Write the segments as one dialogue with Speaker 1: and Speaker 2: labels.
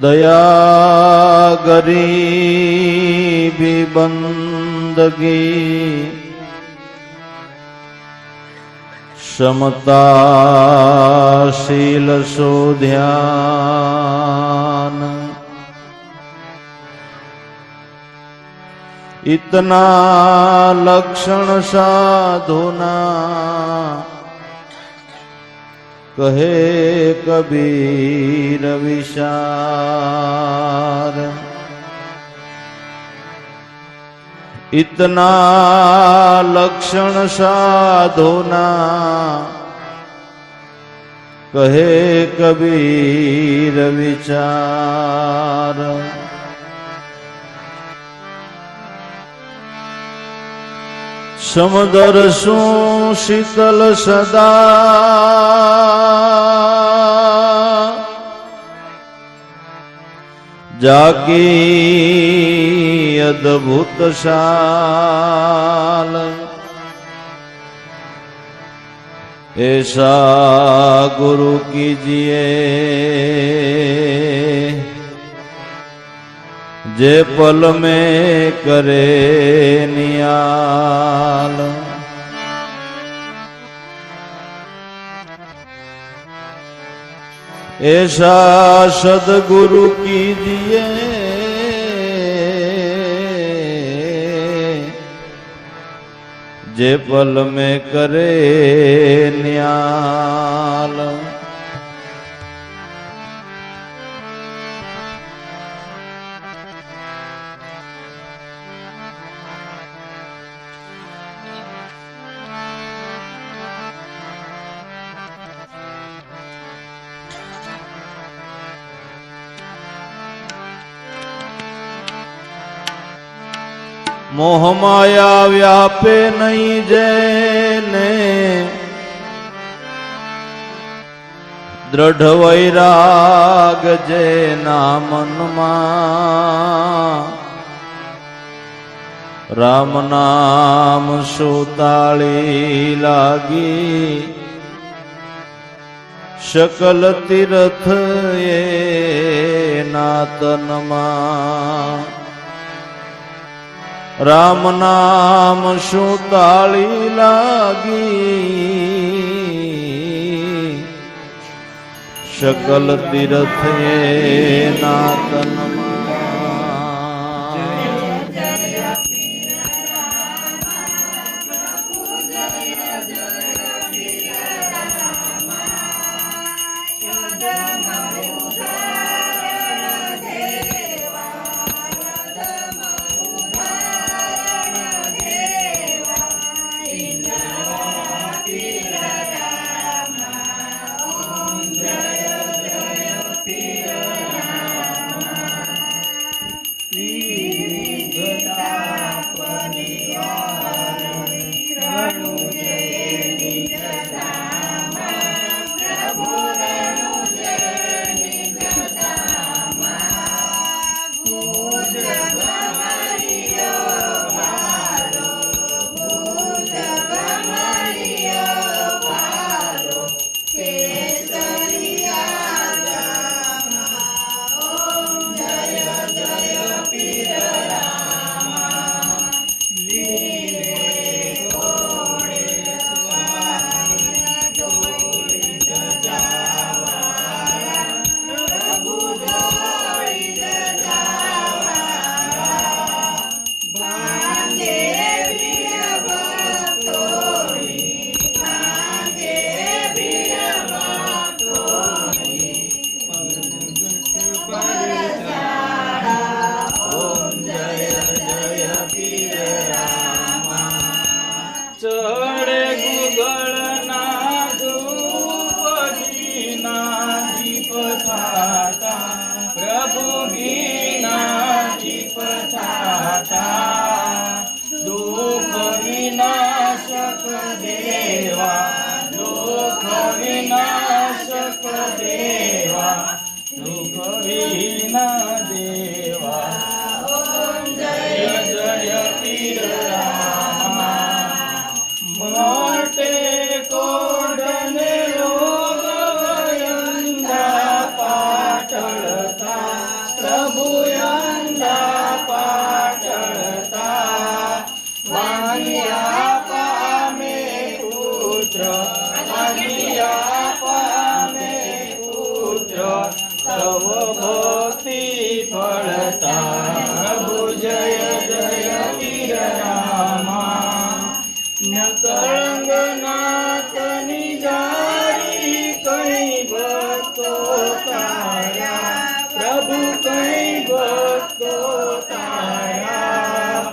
Speaker 1: દયા ગરીબી બંદગી ક્ષમતા શીલ શોધ્યાન ઇતના લક્ષણ સાધુના કહે કબીર વિશાર ઇતના લક્ષણ સાધોના કહે કબીર વિચાર સમદર શું શીતલ સદા? જાગી અદભુત શાલ. એસા ગુરુ કીજીએ जे पल में करे नियाल। ऐसा सदगुरु की दिए जे पल में करे नियाल। મોહમાયા વ્યાપે નહીં જેને. દ્રઢ વૈરાગ જેના મનમાં. રામ નામ સુતાળી લાગી. શકલ તીર્થ એ નાતનમાં રામ નામ શું લાગી. સકલ તીર્થ
Speaker 2: दुःख विना देवा ओम जय जय पीर रामा मोटे कोडने रोग यंदा पाटळता प्रभु यंदा पाटळता वाणी पामे पुत्र। તવ ભક્તિ ફળતા પ્રભુ જય જય વીર રામા નકળંગનાથની જારી કઈ ભક્તો તારા? પ્રભુ કઈ ભક્તો તારા?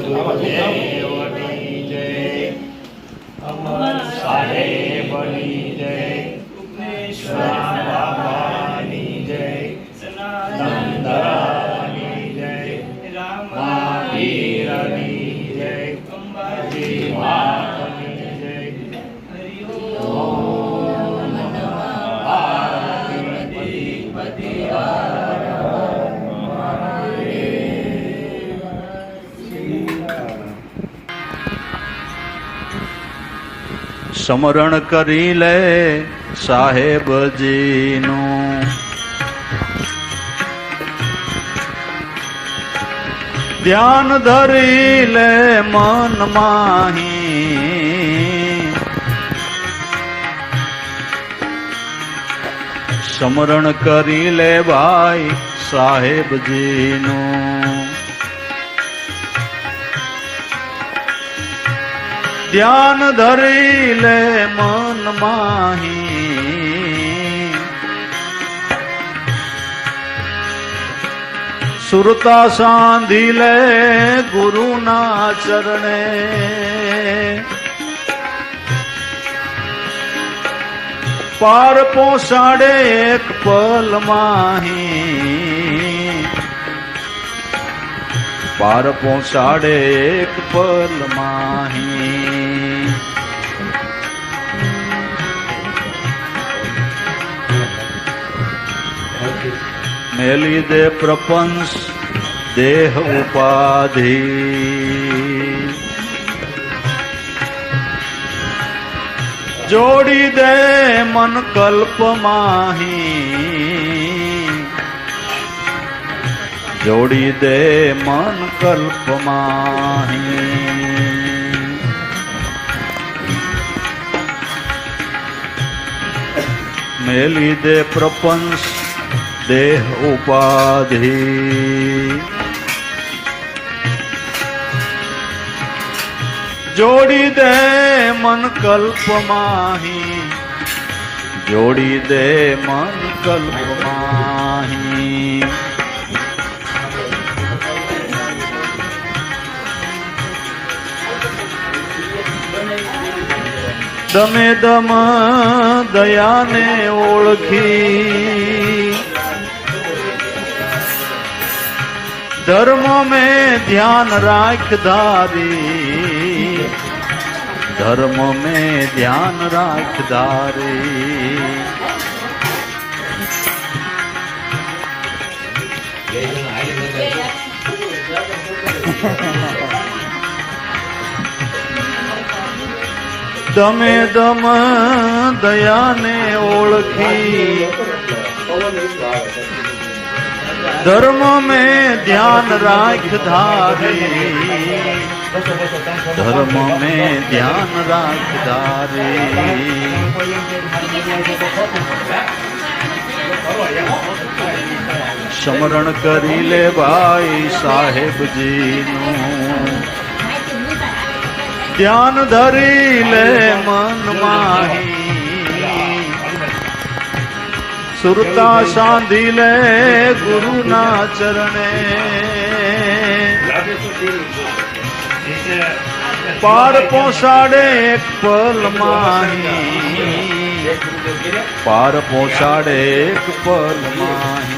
Speaker 2: 된다고 예. 아,
Speaker 1: સ્મરણ કરી લે સાહેબજીનું. ધ્યાન ધરી લે મન માહી. સમરણ કરી લે ભાઈ સાહેબજીનું. ધ્યાન ધરી લે મન માહી. સુરતા સાંધી લે ગુરુના ચરણે. પાર પોસાડે એક પલ માહી. પાર પહોંચાડે એક પલ માહી. મેલી દે પ્રપંચ દેહ ઉપાધિ. જોડી દે મન કલ્પ માહી. જોડી દે મન કલ્પ માહી મેલી દે પ્રપંચ દેહ ઉપાધિ. જોડી દે મન કલ્પ માહી જોડી દે મન કલ્પ દમે દમ દયાને ઓળખી ધર્મ મેં ધ્યાન રાખ ધારી ધર્મ મેં ધ્યાન રાખ ધારી દમે દમ દયાને ઓળખી ધર્મ મેં ધ્યાન રાખ ધારી ધર્મ મેં ધ્યાન રાખ ધારી સ્મરણ કરી લે ભાઈ સાહેબજીનું ધ્યાન ધરી લે મન માહી સુરતા સાંધી લે ગુરુના ચરણે પાર પોસાડે એક પલ માહી પાર પોસાડે એક પલ માહી